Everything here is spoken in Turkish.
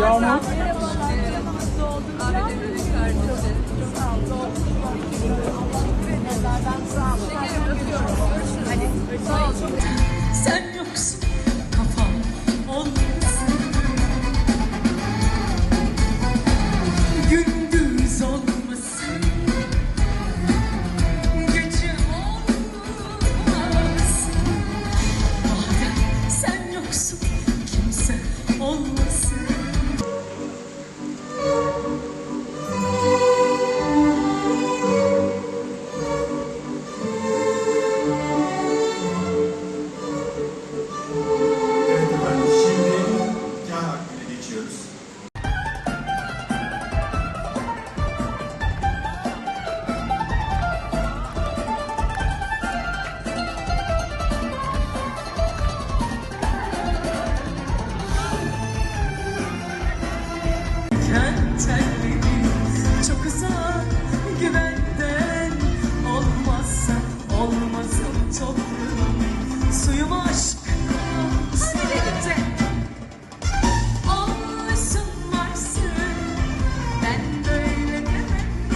Yağmur. Sen yoksun. Kafam. Olmasın. Gündüz olmasın. Gece olmasın. Madem sen yoksun kimse olmasın. başlıyoruz. güvenden olmazsa olmazım toprağım suyuma